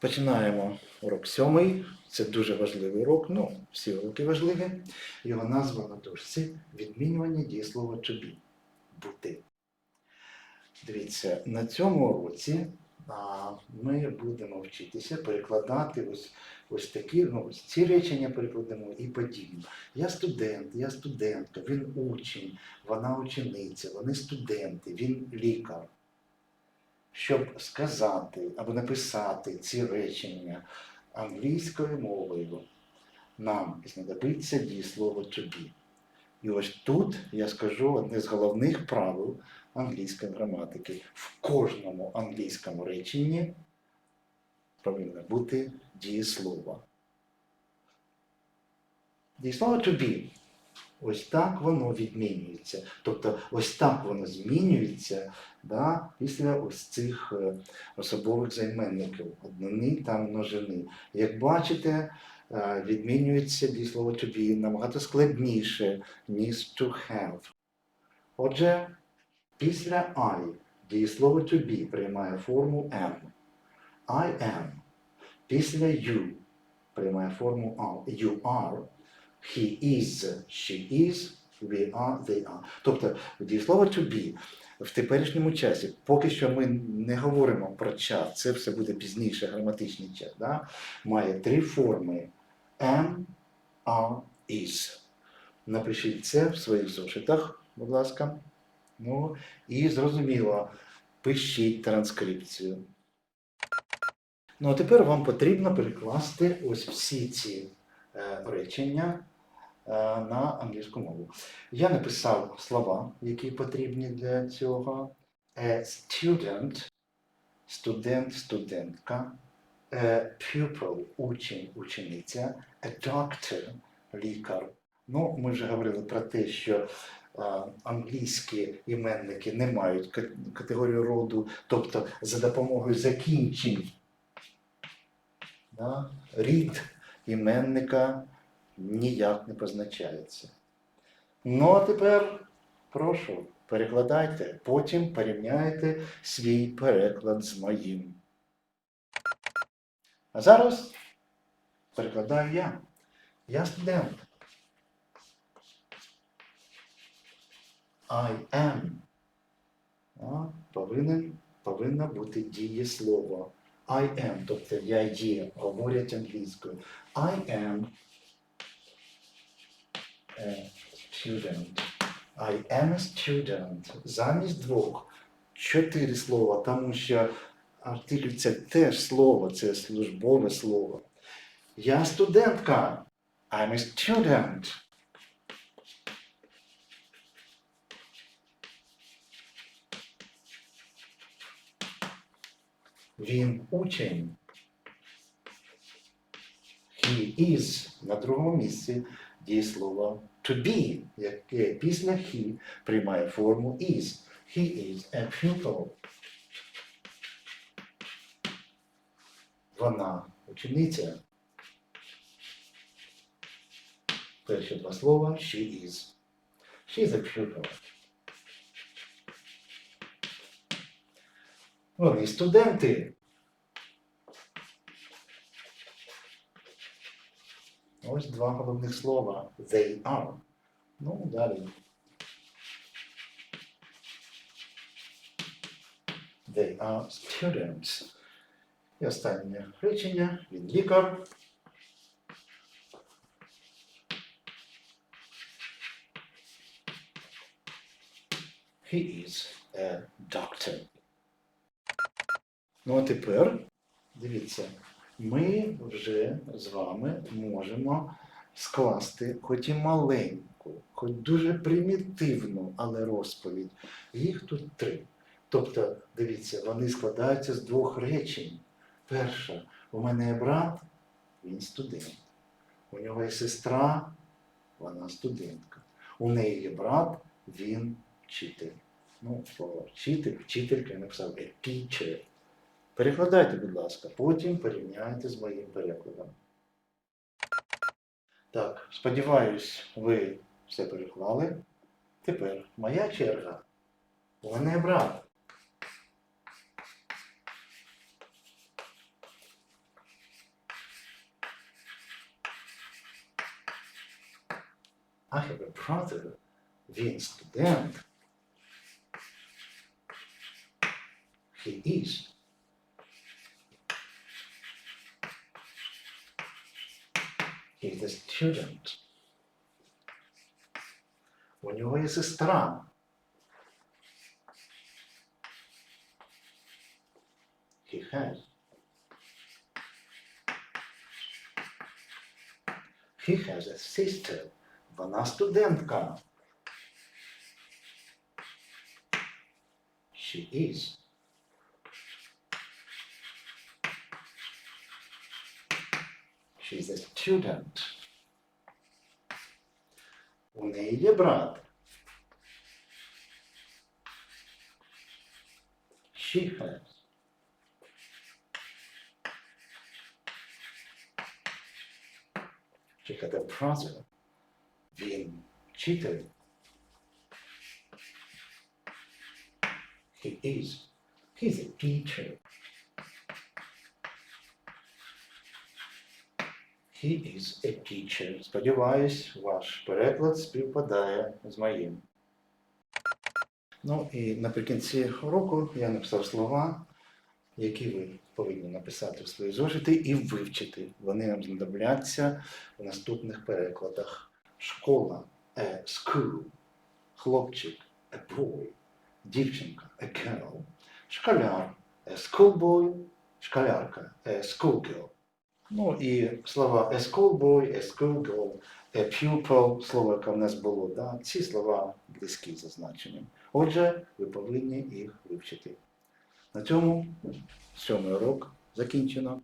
Починаємо урок сьомий. Це дуже важливий урок. Ну, всі уроки важливі. Його назва на дошці відмінювання дієслова to be. Бути. Дивіться, на цьому уроці ми будемо вчитися перекладати ось, ось такі, ну, ось ці речення перекладемо і подібні. Я студент, я студентка, він учень, вона учениця, вони студенти, він лікар. Щоб сказати або написати ці речення англійською мовою, нам знадобиться дієслово to. І ось тут я скажу одне з головних правил англійської граматики. В кожному англійському реченні повинно бути дієслово. Дієслово be. Ось так воно відмінюється. Тобто ось так воно змінюється да, після ось цих е, особових займенників однини та множини. Як бачите, е, відмінюється дієслово to be набагато складніше, ніж to have. Отже, після I дієслово to be приймає форму am. I am. Після you приймає форму are. You are. He is, she is, we are, they are. Тобто дієслово to be в теперішньому часі, поки що ми не говоримо про час, це все буде пізніше, граматичний час, да? має три форми am, are, is. Напишіть це в своїх зошитах, будь ласка. Ну, і зрозуміло, пишіть транскрипцію. Ну, а тепер вам потрібно перекласти ось всі ці е, речення на англійську мову. Я написав слова, які потрібні для цього. A student, студент, студентка, A pupil, учень, учениця, a doctor, лікар. Ну, ми вже говорили про те, що е, англійські іменники не мають категорію роду, тобто за допомогою закінчень. Да? Рід іменника ніяк не позначається. Ну, а тепер прошу, перекладайте, потім порівняйте свій переклад з моїм. А зараз перекладаю я. Я студент. I am. А, повинен, повинно бути дієслово. I am, тобто я є, говорять англійською. I am student. I am a student. Замість двох чотири слова, тому що артикль це теж слово, це службове слово. Я студентка. I'm a student. Він учень. He is на другому місці дієслово to be, яке після he приймає форму is. He is a pupil. Вона учениця. Перші два слова she is. She is a pupil. Вони студенти. Ось два головних слова. They are. Ну, далі. They are students. І останнє речення. Він лікар. He is a doctor. Ну, а тепер, дивіться, ми вже з вами можемо скласти хоч і маленьку, хоч дуже примітивну, але розповідь. Їх тут три. Тобто, дивіться, вони складаються з двох речень. Перше, у мене є брат, він студент. У нього є сестра, вона студентка. У неї є брат, він вчитель. Ну, слово вчитель, вчителька я написав a teacher. Перекладайте, будь ласка, потім порівняйте з моїм перекладом. Так, сподіваюсь, ви все переклали. Тепер моя черга. Вони брат. I have a brother. Він студент. He is is a student. У нього є сестра. He has. He has a sister. Вона студентка. She is. She's a student. У неї є брат. She has. She had a brother. Він вчитель. He is. He's a teacher. He is a teacher. Сподіваюсь, ваш переклад співпадає з моїм. Ну і наприкінці уроку я написав слова, які ви повинні написати в свої зошити і вивчити. Вони нам знадобляться в наступних перекладах. Школа a school, хлопчик a boy, дівчинка a girl, школяр a schoolboy, школярка a schoolgirl. Ну і слова a schoolboy, a pupil, слово, яке в нас було, да? ці слова близькі за значенням. Отже, ви повинні їх вивчити. На цьому сьомий урок закінчено.